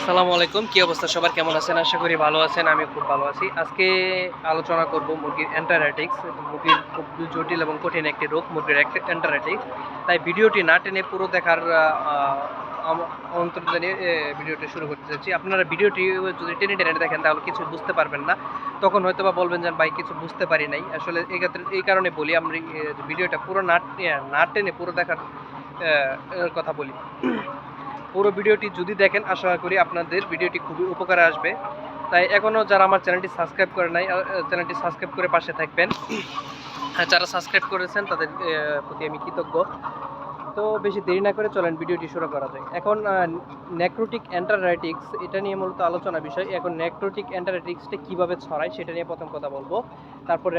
আসসালামু আলাইকুম, কি অবস্থা? সবার কেমন আছেন? আশা করি ভালো আছেন আমি খুব ভালো আছি। আজকে আলোচনা করব মুরগির অ্যান্টারাইটিক্স মুরগির খুব জটিল এবং কঠিন একটি রোগ, মুরগির অ্যান্টারাইটিক্স তাই ভিডিওটি না টেনে পুরো দেখার অন্তর জানিয়ে ভিডিওটি শুরু করতে চাচ্ছি আপনারা ভিডিওটি যদি টেনে টেনে দেখেন, তাহলে কিছু বুঝতে পারবেন না। তখন হয়তো বা বলবেন যে ভাই, কিছু বুঝতে পারি নাই। আসলে এই ক্ষেত্রে, এই কারণে বলি, আমরা ভিডিওটা পুরো না টেনে পুরো দেখার কথা বলি। পুরো ভিডিওটি যদি দেখেন, আশা করি আপনাদের ভিডিওটি খুবই উপকারে আসবে। তাই এখনও যারা আমার চ্যানেলটি সাবস্ক্রাইব করে নাই চ্যানেলটি সাবস্ক্রাইব করে পাশে থাকবেন। যারা সাবস্ক্রাইব করেছেন, তাদের প্রতি আমি কৃতজ্ঞ। তো বেশি দেরি না করে চলেন ভিডিওটি শুরু করা যায় এখন নেক্রোটিক অ্যান্টারাইটিক্স এটা নিয়ে মূলত আলোচনা বিষয়। এখন নেক্রোটিক অ্যান্টারাইটিক্সটা কীভাবে ছড়ায় সেটা নিয়ে প্রথম কথা বলব। তারপর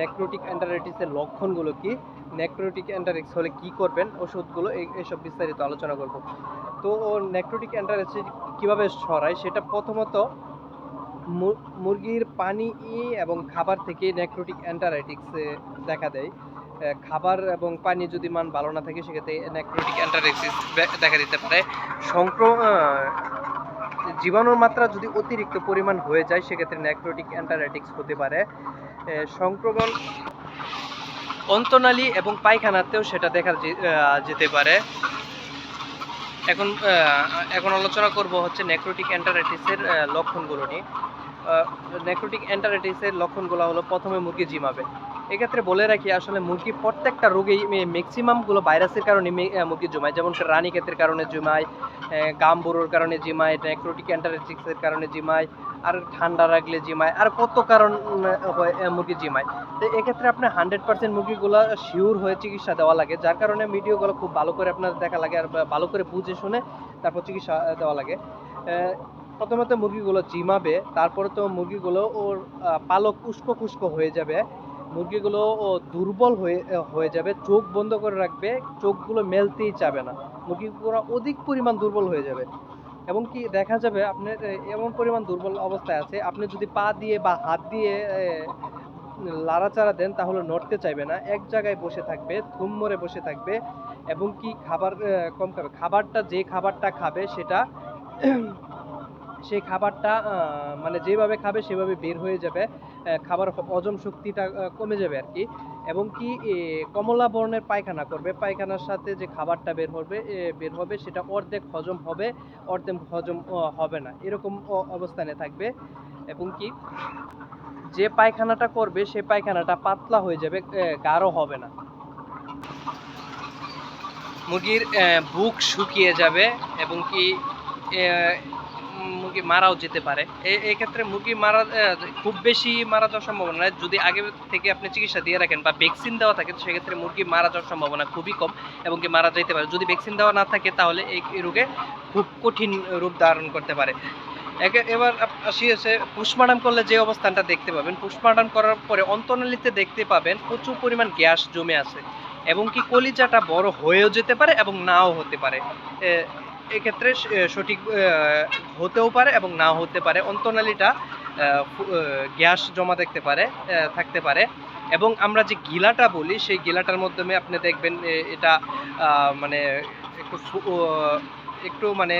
নেক্রোটিক অ্যান্টারাইটিক্সের লক্ষণগুলো কি? নেক্রোটিক অ্যান্টারাইটিক্স হলে কি করবেন? ওষুধগুলো, এই এইসব বিস্তারিত আলোচনা করব। তো নেক্রোটিক অ্যান্টারাইটিক্স কীভাবে ছড়ায় সেটা প্রথমত মুরগির পানি এবং খাবার থেকে নেক্রোটিক অ্যান্টারাইটিক্স দেখা দেয়। খাবার এবং পানি যদি মান ভালো না থাকে, সেক্ষেত্রে নেক্রোটিক অ্যান্টারাইটিস দেখা দিতে পারে। সংক্রমণ জীবাণুর মাত্রা যদি অতিরিক্ত পরিমাণ হয়ে যায়, সেক্ষেত্রে নেক্রোটিক অ্যান্টারাইটিক্স হতে পারে। সংক্রমণ অন্তনালী এবং পায়খানাতেও সেটা দেখা যেতে পারে। এখন এখন আলোচনা করব হচ্ছে নেক্রোটিক অ্যান্টারাইটিসের লক্ষণগুলো নিয়ে। নেক্রোটিক অ্যান্টারাইটিসের লক্ষণগুলো হলো প্রথমে মুরগি জিমাবে। এক্ষেত্রে বলে রাখি, আসলে মুরগি প্রত্যেকটা রোগেই ম্যাক্সিমামগুলো ভাইরাসের কারণে মুরগি জমায়। যেমন রানী ক্ষেত্রের কারণে জমায় গাম বুড়োর কারণে জিমায় নেক্রোটিক অ্যান্টারাইটিসের কারণে জিমায়, আর ঠান্ডা রাখলে জিমায়, আর কত কারণ হয় মুরগি জিমায়। তো এক্ষেত্রে আপনার হান্ড্রেড পার্সেন্ট মুরগিগুলো শিওর হয়ে চিকিৎসা দেওয়া লাগে, যার কারণে ভিডিওগুলো খুব ভালো করে আপনার দেখা লাগে, আর ভালো করে বুঝে শুনে তারপর চিকিৎসা দেওয়া লাগে। প্রথমত মুরগিগুলো জিমাবে তারপরে তো মুরগিগুলো ওর পালক উস্কো খুস্কো হয়ে যাবে। মুরগিগুলো দুর্বল হয়ে হয়ে যাবে, চোখ বন্ধ করে রাখবে, চোখগুলো মেলতেই চাবে না। মুরগিগুলো অধিক পরিমাণ দুর্বল হয়ে যাবে। এবং কি দেখা যাবে আপনার এমন পরিমাণ দুর্বল অবস্থায় আছে, আপনি যদি পা দিয়ে বা হাত দিয়ে লাড়াচাড়া দেন, তাহলে নড়তে চাইবে না। এক জায়গায় বসে থাকবে থুম মরে বসে থাকবে, এবং কি খাবার কম খাবে। খাবারটা, যে খাবারটা খাবে, সেটা সেই খাবারটা মানে যেভাবে খাবে সেভাবে বের হয়ে যাবে খাবার হজম শক্তিটা কমে যাবে আর কি। এবং কি কমলা বর্ণের পায়খানা করবে। পায়খানার সাথে যে খাবারটা বের হবে বের হবে, সেটা অর্ধেক হজম হবে, অর্ধেক হজম হবে না। এরকম অবস্থানে থাকবে। এবং কি, যে পায়খানাটা করবে, সে পায়খানাটা পাতলা হয়ে যাবে গাঢ় হবে না। মুরগির বুক শুকিয়ে যাবে এবং কি মুরগি মারাও যেতে পারে। এ- এই ক্ষেত্রে মুরগি মারা খুব বেশি মারা যাওয়ার সম্ভাবনা নাই। যদি আগে থেকে আপনি চিকিৎসা দিয়ে রাখেন বা ভ্যাকসিন দেওয়া থাকে সেক্ষেত্রে মুরগি মারা যাওয়ার সম্ভাবনা খুবই কম এবং কি মারা যেতে পারে। যদি ভ্যাকসিন দেওয়া না থাকে, তাহলে এই রোগে খুব কঠিন রূপ ধারণ করতে পারে। এবার আসি এসে পুষ্পাডাম করলে যে অবস্থানটা দেখতে পাবেন। পুষ্পাডাম করার পরে অন্তনালীতে দেখতে পাবেন প্রচুর পরিমাণ গ্যাস জমে আছে এবং কি কলিজাটা বড় হয়েও যেতে পারে এবং নাও হতে পারে। এক্ষেত্রে সঠিক হতেও পারে এবং না হতে পারে। অন্তনালীটা গ্যাস জমা দেখতে পারে থাকতে পারে। এবং আমরা যে গিলাটা বলি, সেই গিলাটার মাধ্যমে আপনি দেখবেন এটা মানে একটু একটু মানে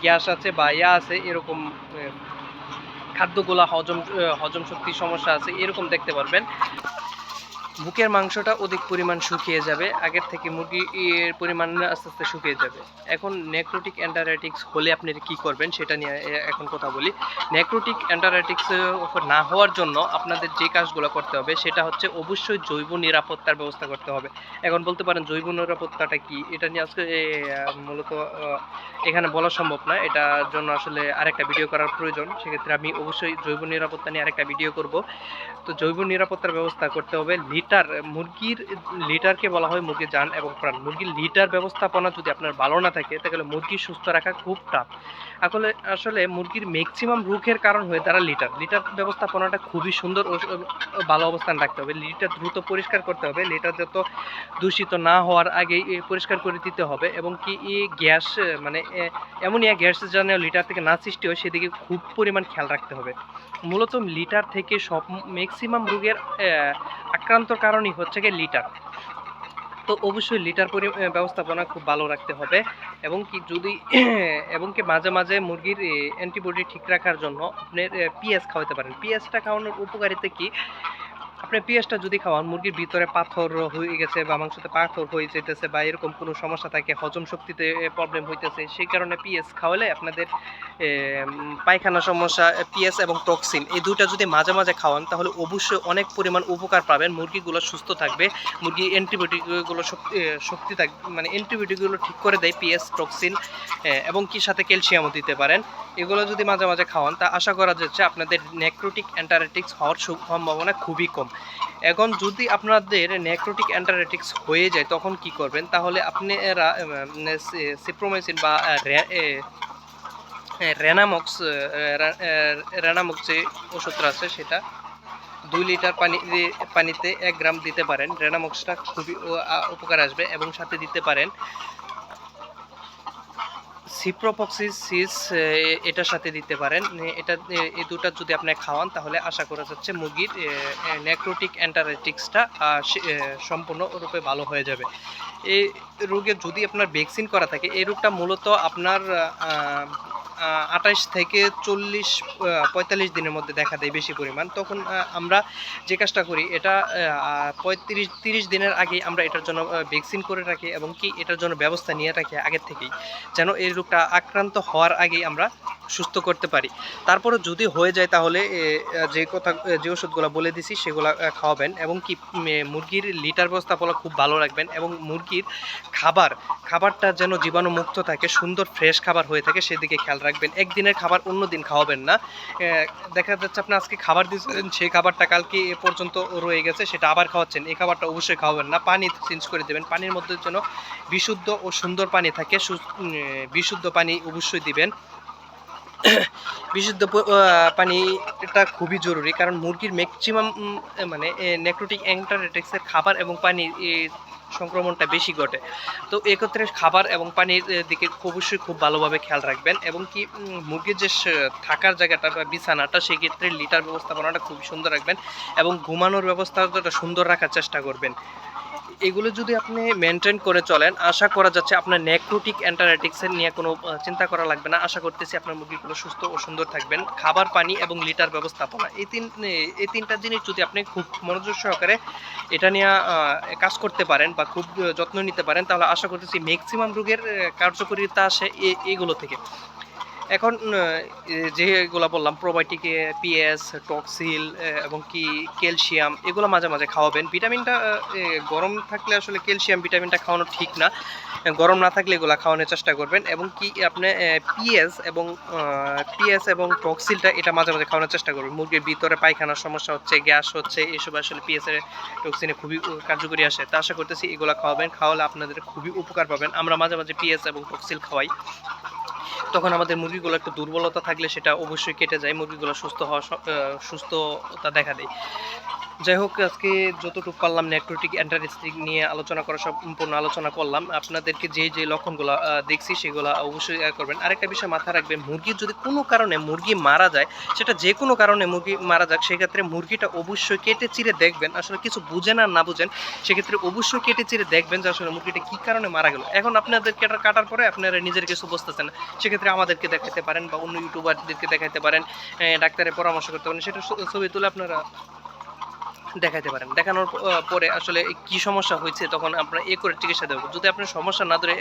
গ্যাস আছে বা ইয়া আছে, এরকম খাদ্যগুলা হজম হজম শক্তির সমস্যা আছে, এরকম দেখতে পারবেন। বুকের মাংসটা অধিক পরিমাণ শুকিয়ে যাবে, আগের থেকে মুরগি এর পরিমাণ আস্তে আস্তে শুকিয়ে যাবে। এখন নেক্রোটিক অ্যান্টারাইটিক্স হলে আপনি কি করবেন সেটা নিয়ে এখন কথা বলি। নেক্রোটিক অ্যান্টারাইটিক্স না হওয়ার জন্য আপনাদের যে কাজগুলো করতে হবে সেটা হচ্ছে অবশ্যই জৈব নিরাপত্তার ব্যবস্থা করতে হবে। এখন বলতে পারেন জৈব নিরাপত্তাটা কি? এটা নিয়ে আজকে মূলত এখানে বলা সম্ভব না। এটার জন্য আসলে আরেকটা ভিডিও করার প্রয়োজন। সেক্ষেত্রে আমি অবশ্যই জৈব নিরাপত্তা নিয়ে আরেকটা ভিডিও করব। তো জৈব নিরাপত্তার ব্যবস্থা করতে হবে। লিটার মুরগির লিটারকে বলা হয় মুরগির জান এবং প্রাণ। মুরগির লিটার ব্যবস্থাপনা যদি আপনার ভালো না থাকে তাহলে মুরগি সুস্থ রাখা খুব টাফ আসলে আসলে মুরগির ম্যাক্সিমাম রোগের কারণ হয়ে তারা লিটার। লিটার ব্যবস্থাপনাটা খুবই সুন্দর ও ভালো অবস্থান রাখতে হবে। লিটার দ্রুত পরিষ্কার করতে হবে। লিটার যত দূষিত না হওয়ার আগেই এ, পরিষ্কার করে দিতে হবে এবং কি এই গ্যাস মানে এমনই গ্যাস যেন লিটার থেকে না সৃষ্টি হয় সেদিকে খুব পরিমাণ খেয়াল রাখতে হবে। মূলত লিটার থেকে সব ম্যাক্সিমাম রোগের আক্রান্ত কারণই হচ্ছে কি লিটার। তো অবশ্যই লিটার পরি ব্যবস্থাপনা খুব ভালো রাখতে হবে এবং কি যদি, এবং কি মাঝে মাঝে মুরগির অ্যান্টিবডি ঠিক রাখার জন্য আপনি পিএস খাওয়াতে পারেন। পিএসটা খাওয়ানোর উপকারিতা কি? আপনি পিএসটা যদি খাওয়ান, মুরগির ভিতরে পাথর হয়ে গেছে বা মাংসতে পাথর হয়ে যেতেছে বা এরকম কোনো সমস্যা থাকে, হজম শক্তিতে প্রবলেম হইতেছে, সেই কারণে পিএস খাওয়ালে আপনাদের পায়খানা সমস্যা পিএস এবং টক্সিন এই দুইটা যদি মাঝে মাঝে খাওয়ান, তাহলে অবশ্যই অনেক পরিমাণ উপকার পাবেন, মুরগিগুলো সুস্থ থাকবে, মুরগি অ্যান্টিবায়োটিকগুলো শক্তি থাকবে মানে অ্যান্টিবায়োটিকগুলো ঠিক করে দেয় পিএস টক্সিন এবং কি সাথে ক্যালসিয়ামও দিতে পারেন। এগুলো যদি মাঝে মাঝে খাওয়ান, তা আশা করা যাচ্ছে আপনাদের নেক্রোটিক অ্যান্টারেটিক্স হওয়ার সম্ভাবনা খুবই কম। এখন যদি আপনাদের নেক্রোটিক অ্যান্টারেটিক্স হয়ে যায়, তখন কি করবেন? তাহলে আপনি সিপ্রোমাইসিন বা রেনামক্স রেনামক্স যে ওষুধটা আছে, সেটা দুই লিটার পানি পানিতে এক গ্রাম দিতে পারেন। রেনামক্সটা খুবই উপকার আসবে এবং সাথে দিতে পারেন। সিপ্রোপক্সিস এটার সাথে দিতে পারেন। এটা এই দুটা যদি আপনি খাওয়ান, তাহলে আশা করা যাচ্ছে মুরগির নেক্রোটিক অ্যান্টারাইটিক্সটা সম্পূর্ণরূপে ভালো হয়ে যাবে। এই রোগে যদি আপনার ভ্যাকসিন করা থাকে, এই রোগটা মূলত আপনার আঠাশ থেকে চল্লিশ পঁয়তাল্লিশ দিনের মধ্যে দেখা দেয় বেশি পরিমাণ। তখন আমরা যে কাজটা করি, এটা পঁয়ত্রিশ, তিরিশ দিনের আগে আমরা এটার জন্য ভ্যাকসিন করে রাখি এবং কি এটার জন্য ব্যবস্থা নিয়ে রাখি আগের থেকেই। যেন এই রোগটা আক্রান্ত হওয়ার আগেই আমরা সুস্থ করতে পারি। তারপরে যদি হয়ে যায় তাহলে যে কথা যে ওষুধগুলো বলে দিছি সেগুলো খাওয়াবেন এবং কি মুরগির লিটার ব্যবস্থাপনা খুব ভালো রাখবেন এবং মুরগির খাবার, খাবারটা যেন জীবাণুমুক্ত থাকে, সুন্দর ফ্রেশ খাবার হয়ে থাকে সেদিকে খেয়াল রাখবেন। একদিনের খাবার অন্য দিন খাওয়াবেন না। দেখা যাচ্ছে আপনি আজকে খাবার দিচ্ছেন সেই খাবারটা কালকে এ পর্যন্ত রয়ে গেছে, সেটা আবার খাওয়াচ্ছেন, এই খাবারটা অবশ্যই খাওয়াবেন না। পানি চেঞ্জ করে দেবেন, পানির মধ্যে যেন বিশুদ্ধ ও সুন্দর পানি থাকে বিশুদ্ধ পানি অবশ্যই দিবেন। বিশুদ্ধ পানিটা খুবই জরুরি কারণ মুরগির ম্যাক্সিমাম মানে নেক্রোটিক অ্যান্টারেটিক্সের খাবার এবং পানির এ, সংক্রমণটা বেশি ঘটে। তো এক্ষেত্রে খাবার এবং পানির দিকে অবশ্যই খুব ভালোভাবে খেয়াল রাখবেন এবং কি মুরগির যে থাকার জায়গাটা বা বিছানাটা সেক্ষেত্রে লিটার ব্যবস্থাপনাটা খুব সুন্দর রাখবেন এবং ঘুমানোর ব্যবস্থাটা সুন্দর রাখার চেষ্টা করবেন। এগুলো যদি আপনি মেনটেন করে চলেন, আশা করা যাচ্ছে আপনার নেক্রোটিক অ্যান্টারাইটিক্সের নিয়ে কোনো চিন্তা করা লাগবে না। আশা করতেছি আপনার মুরগিগুলো সুস্থ ও সুন্দর থাকবেন। খাবার, পানি এবং লিটার ব্যবস্থাপনা, এই তিন, এই তিনটা জিনিস যদি আপনি খুব মনোযোগ সহকারে এটা নিয়ে কাজ করতে পারেন বা খুব যত্ন নিতে পারেন, তাহলে আশা করতেছি ম্যাক্সিমাম রোগের কার্যকারিতা আসে এগুলো থেকে। এখন যেগুলো বললাম প্রোবায়োটিকে পিএস টক্সিল এবং কি ক্যালসিয়াম এগুলো মাঝে মাঝে খাওয়াবেন। ভিটামিনটা গরম থাকলে আসলে ক্যালসিয়াম ভিটামিনটা খাওয়ানো ঠিক না। গরম না থাকলে এগুলো খাওয়ানোর চেষ্টা করবেন। এবং কি আপনি পিএস এবং পিএস এবং টক্সিলটা এটা মাঝে মাঝে খাওয়ানোর চেষ্টা করবেন। মুরগির ভিতরে পায়খানার সমস্যা হচ্ছে, গ্যাস হচ্ছে, এসব আসলে পিএস এর টক্সিনে খুবই কার্যকরী আসে। তা আশা করতেছি এগুলো খাওয়াবেন, খাওয়ালে আপনাদের খুবই উপকার পাবেন। আমরা মাঝে মাঝে পিএস এবং টক্সিল খাওয়াই। তখন আমাদের মুরগিগুলো একটু দুর্বলতা থাকলে সেটা অবশ্যই কেটে যায়, মুরগিগুলো সুস্থ হওয়া সুস্থতা দেখা দেয়। যাই হোক, আজকে যতটুকু পারলাম নেক্রোটিক অ্যান্টারিস্টিক নিয়ে আলোচনা করা সম্পূর্ণ আলোচনা করলাম। আপনাদেরকে যে যে লক্ষণগুলো দেখছি সেগুলো অবশ্যই করবেন। আরেকটা বিষয় মাথায় রাখবেন, মুরগির যদি কোনো কারণে মুরগি মারা যায়, সেটা যে কোনো কারণে মুরগি মারা যাক, সেক্ষেত্রে মুরগিটা অবশ্যই কেটে চিরে দেখবেন। আসলে কিছু বুঝেন আর না বুঝেন, সেক্ষেত্রে অবশ্যই কেটে চিরে দেখবেন যে আসলে মুরগিটা কী কারণে মারা গেল। এখন আপনাদের কেটে কাটার পরে আপনারা নিজের কিছু বুঝতেছেন। সেক্ষেত্রে আমাদেরকে দেখাতে পারেন বা অন্য ইউটিউবারদেরকে দেখাতে পারেন ডাক্তারের পরামর্শ করতে পারেন। সেটা ছবি তুলে আপনারা দেখাতে পারেন। দেখানোর পরে আসলে কি সমস্যা হয়েছে তখন আপনার এ করে চিকিৎসা দেবো যদি আপনার সমস্যা না ধরে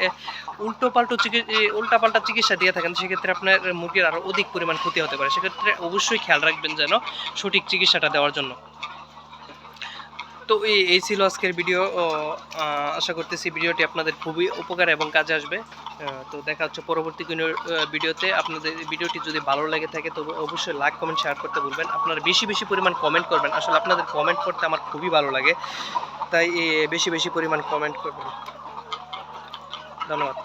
উল্টো পাল্টো চিকিৎসা উল্টা পাল্টা চিকিৎসা দিয়ে থাকেন, সেক্ষেত্রে আপনার মুরগির আরও অধিক পরিমাণ ক্ষতি হতে পারে। সেক্ষেত্রে অবশ্যই খেয়াল রাখবেন যেন সঠিক চিকিৎসাটা দেওয়ার জন্য। তো এই ছিল আজকের ভিডিও আশা করতেছি ভিডিওটি আপনাদের খুবই উপকার এবং কাজে আসবে। তো দেখা হচ্ছে পরবর্তী কোনো ভিডিওতে। আপনাদের ভিডিওটি যদি ভালো লেগে থাকে, তবে অবশ্যই লাইক কমেন্ট শেয়ার করতে বলবেন আপনারা বেশি বেশি পরিমাণ কমেন্ট করবেন। আসলে আপনাদের কমেন্ট করতে আমার খুবই ভালো লাগে। তাই বেশি বেশি পরিমাণ কমেন্ট করবেন। ধন্যবাদ।